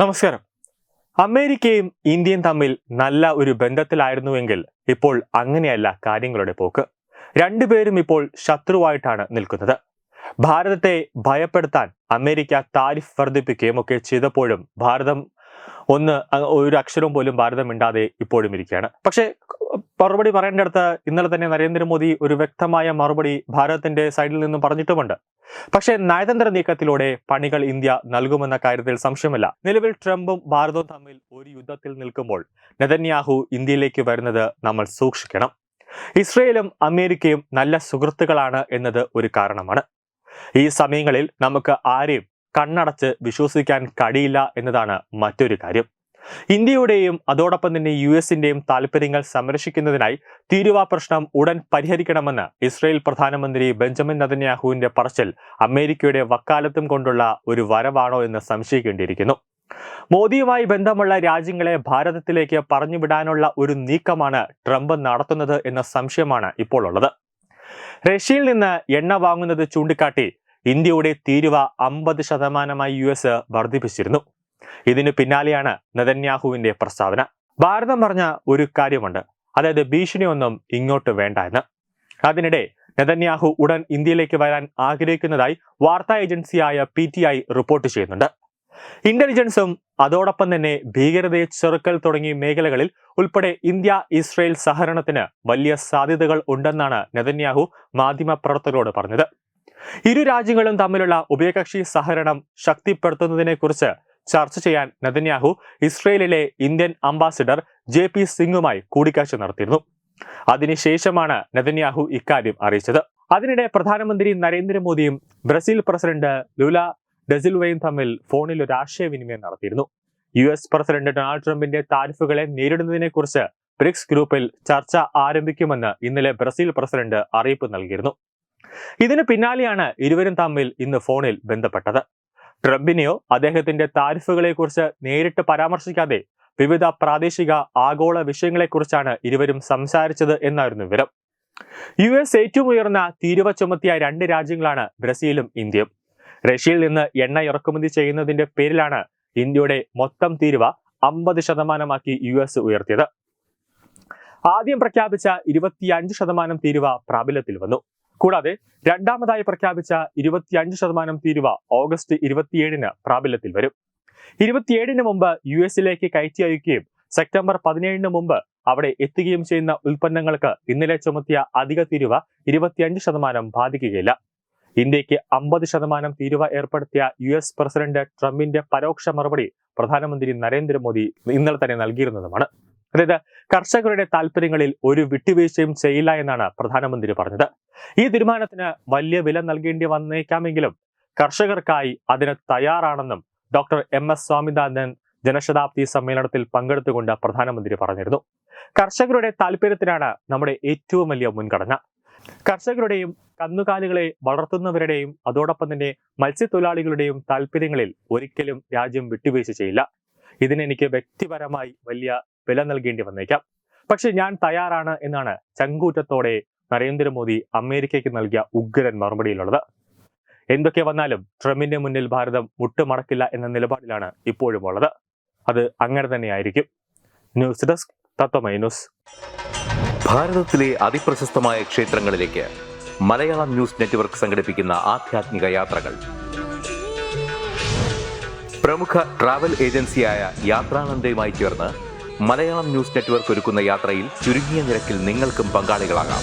നമസ്കാരം. അമേരിക്കയും ഇന്ത്യയും തമ്മിൽ നല്ല ഒരു ബന്ധത്തിലായിരുന്നുവെങ്കിൽ ഇപ്പോൾ അങ്ങനെയല്ല കാര്യങ്ങളുടെ പോക്ക്. രണ്ടുപേരും ഇപ്പോൾ ശത്രുവായിട്ടാണ് നിൽക്കുന്നത്. ഭാരതത്തെ ഭയപ്പെടുത്താൻ അമേരിക്ക താരിഫ് വർദ്ധിപ്പിക്കുകയും ഒക്കെ ചെയ്തപ്പോഴും ഭാരതം ഒന്ന് ഒരു അക്ഷരം പോലും ഭാരതം ഇപ്പോഴും ഇരിക്കുകയാണ്. പക്ഷേ മറുപടി പറയേണ്ടടുത്ത് ഇന്നലെ തന്നെ നരേന്ദ്രമോദി ഒരു വ്യക്തമായ മറുപടി ഭാരതത്തിന്റെ സൈഡിൽ നിന്നും പറഞ്ഞിട്ടുമുണ്ട്. പക്ഷേ നയതന്ത്ര നീക്കത്തിലൂടെ പണികൾ ഇന്ത്യ നൽകുമെന്ന കാര്യത്തിൽ സംശയമില്ല. നിലവിൽ ട്രംപും ഭാരതവും തമ്മിൽ ഒരു യുദ്ധത്തിൽ നിൽക്കുമ്പോൾ നെതന്യാഹു ഇന്ത്യയിലേക്ക് വരുന്നത് നമ്മൾ സൂക്ഷിക്കണം. ഇസ്രയേലും അമേരിക്കയും നല്ല സുഹൃത്തുക്കളാണ് എന്നത് ഒരു കാരണമാണ്. ഈ സമയങ്ങളിൽ നമുക്ക് ആരെയും കണ്ണടച്ച് വിശ്വസിക്കാൻ കഴിയില്ല എന്നതാണ് മറ്റൊരു കാര്യം. ഇന്ത്യയുടെയും അതോടൊപ്പം തന്നെ യു എസിന്റെയും താല്പര്യങ്ങൾ സംരക്ഷിക്കുന്നതിനായി തീരുവ പ്രശ്നം ഉടൻ പരിഹരിക്കണമെന്ന് ഇസ്രയേൽ പ്രധാനമന്ത്രി ബെഞ്ചമിൻ നതന്യാഹുവിന്റെ പറച്ചിൽ അമേരിക്കയുടെ വക്കാലത്തും കൊണ്ടുള്ള ഒരു വരവാണോ എന്ന് സംശയിക്കേണ്ടിയിരിക്കുന്നു. മോദിയുമായി ബന്ധമുള്ള രാജ്യങ്ങളെ ഭാരതത്തിലേക്ക് പറഞ്ഞുവിടാനുള്ള ഒരു നീക്കമാണ് ട്രംപ് നടത്തുന്നത് എന്ന സംശയമാണ് ഇപ്പോൾ ഉള്ളത് റഷ്യയിൽ നിന്ന് എണ്ണ വാങ്ങുന്നത് ചൂണ്ടിക്കാട്ടി ഇന്ത്യയുടെ തീരുവ അമ്പത് ശതമാനമായി യു എസ് വർദ്ധിപ്പിച്ചിരുന്നു. ഇതിനു പിന്നാലെയാണ് നെതന്യാഹുവിന്റെ പ്രസ്താവന. ഭാരതം പറഞ്ഞ ഒരു കാര്യമുണ്ട്. അതായത് ഭീഷണിയൊന്നും ഇങ്ങോട്ട് വേണ്ട എന്ന്. അതിനിടെ നെതന്യാഹു ഉടൻ ഇന്ത്യയിലേക്ക് വരാൻ ആഗ്രഹിക്കുന്നതായി വാർത്താ ഏജൻസിയായ പി ടി ഐ റിപ്പോർട്ട് ചെയ്യുന്നുണ്ട്. ഇന്റലിജൻസും അതോടൊപ്പം തന്നെ ഭീകരതയെ ചെറുക്കൽ തുടങ്ങിയ മേഖലകളിൽ ഉൾപ്പെടെ ഇന്ത്യ ഇസ്രയേൽ സഹകരണത്തിന് വലിയ സാധ്യതകൾ ഉണ്ടെന്നാണ് നെതന്യാഹു മാധ്യമപ്രവർത്തകരോട് പറഞ്ഞത്. ഇരു രാജ്യങ്ങളും തമ്മിലുള്ള ഉഭയകക്ഷി സഹകരണം ശക്തിപ്പെടുത്തുന്നതിനെക്കുറിച്ച് ചർച്ച ചെയ്യാൻ നെതന്യാഹു ഇസ്രയേലിലെ ഇന്ത്യൻ അംബാസിഡർ ജെ പി സിംഗുമായി കൂടിക്കാഴ്ച നടത്തിയിരുന്നു. അതിനുശേഷമാണ് നെതന്യാഹു ഇക്കാര്യം അറിയിച്ചത്. അതിനിടെ പ്രധാനമന്ത്രി നരേന്ദ്രമോദിയും ബ്രസീൽ പ്രസിഡന്റ് ലുല ഡെസിൽവയും തമ്മിൽ ഫോണിൽ ഒരു ആശയവിനിമയം നടത്തിയിരുന്നു. യു എസ് പ്രസിഡന്റ് ഡൊണാൾഡ് ട്രംപിന്റെ താരിഫുകളെ നേരിടുന്നതിനെക്കുറിച്ച് ബ്രിക്സ് ഗ്രൂപ്പിൽ ചർച്ച ആരംഭിക്കുമെന്ന് ഇന്നലെ ബ്രസീൽ പ്രസിഡന്റ് അറിയിപ്പ് നൽകിയിരുന്നു. ഇതിന് പിന്നാലെയാണ് ഇരുവരും തമ്മിൽ ഇന്ന് ഫോണിൽ ബന്ധപ്പെട്ടത്. ട്രംപിനെയോ അദ്ദേഹത്തിന്റെ താരിഫുകളെക്കുറിച്ച് നേരിട്ട് പരാമർശിക്കാതെ വിവിധ പ്രാദേശിക ആഗോള വിഷയങ്ങളെക്കുറിച്ചാണ് ഇരുവരും സംസാരിച്ചത് എന്നായിരുന്നു വിവരം. യു എസ് ഏറ്റവും ഉയർന്ന തീരുവ ചുമത്തിയ രണ്ട് രാജ്യങ്ങളാണ് ബ്രസീലും ഇന്ത്യയും. റഷ്യയിൽ നിന്ന് എണ്ണ ഇറക്കുമതി ചെയ്യുന്നതിന്റെ പേരിലാണ് ഇന്ത്യയുടെ മൊത്തം തീരുവ അമ്പത് ശതമാനമാക്കി യു എസ് ഉയർത്തിയത്. ആദ്യം പ്രഖ്യാപിച്ച ഇരുപത്തിയഞ്ച് ശതമാനം തീരുവ പ്രാബല്യത്തിൽ വന്നു. കൂടാതെ രണ്ടാമതായി പ്രഖ്യാപിച്ച ഇരുപത്തിയഞ്ച് ശതമാനം തീരുവ ഓഗസ്റ്റ് ഇരുപത്തിയേഴിന് പ്രാബല്യത്തിൽ വരും. ഇരുപത്തിയേഴിന് മുമ്പ് യു എസിലേക്ക് കയറ്റി അയക്കുകയും സെപ്റ്റംബർ പതിനേഴിന് മുമ്പ് അവിടെ എത്തുകയും ചെയ്യുന്ന ഉൽപ്പന്നങ്ങൾക്ക് ഇന്നലെ ചുമത്തിയ അധിക തീരുവ ഇരുപത്തിയഞ്ച് ശതമാനം ബാധിക്കുകയില്ല. ഇന്ത്യയ്ക്ക് അമ്പത് ശതമാനം തീരുവ ഏർപ്പെടുത്തിയ യു എസ് പ്രസിഡന്റ് ട്രംപിന്റെ പരോക്ഷ മറുപടി പ്രധാനമന്ത്രി നരേന്ദ്രമോദി ഇന്നലെ തന്നെ നൽകിയിരുന്നതുമാണ്. അതായത് കർഷകരുടെ താല്പര്യങ്ങളിൽ ഒരു വിട്ടുവീഴ്ചയും ചെയ്യില്ല എന്നാണ് പ്രധാനമന്ത്രി പറഞ്ഞത്. ഈ തീരുമാനത്തിന് വലിയ വില നൽകേണ്ടി വന്നേക്കാമെങ്കിലും കർഷകർക്കായി അതിന് തയ്യാറാണെന്നും ഡോക്ടർ എം എസ് സ്വാമിനാഥൻ ജനശതാബ്ദി സമ്മേളനത്തിൽ പങ്കെടുത്തുകൊണ്ട് പ്രധാനമന്ത്രി പറഞ്ഞിരുന്നു. കർഷകരുടെ താല്പര്യത്തിനാണ് നമ്മുടെ ഏറ്റവും വലിയ മുൻഗണന. കർഷകരുടെയും കന്നുകാലികളെ വളർത്തുന്നവരുടെയും അതോടൊപ്പം തന്നെ മത്സ്യത്തൊഴിലാളികളുടെയും താല്പര്യങ്ങളിൽ ഒരിക്കലും രാജ്യം വിട്ടുവീഴ്ച ചെയ്യില്ല ഇതിനെനിക്ക് വ്യക്തിപരമായി വലിയ വില നൽകേണ്ടി വന്നേക്കാം. പക്ഷെ ഞാൻ തയ്യാറാണ് എന്നാണ് ചങ്കൂറ്റത്തോടെ നരേന്ദ്രമോദി അമേരിക്കയ്ക്ക് നൽകിയ ഉഗ്രൻ മറുപടിയിലുള്ളത്. എന്തൊക്കെ വന്നാലും ട്രംപിന്റെ മുന്നിൽ ഭാരതം മുട്ടുമടക്കില്ല എന്ന നിലപാടിലാണ് ഇപ്പോഴും ഉള്ളത് അത് അങ്ങനെ തന്നെയായിരിക്കും. News desk Tatwamayi news. ഭാരതത്തിലെ അതിപ്രശസ്തമായ ക്ഷേത്രങ്ങളിലേക്ക് മലയാളം ന്യൂസ് നെറ്റ്വർക്ക് സംഘടിപ്പിക്കുന്ന ആധ്യാത്മിക യാത്രകൾ. പ്രമുഖ ട്രാവൽ ഏജൻസിയായ യാത്രാനന്ദയുമായി ചേർന്ന് മലയാളം ന്യൂസ് നെറ്റ്വർക്ക് ഒരുക്കുന്ന യാത്രയിൽ ചുരുങ്ങിയ നിരക്കിൽ നിങ്ങൾക്കും പങ്കാളികളാകാം.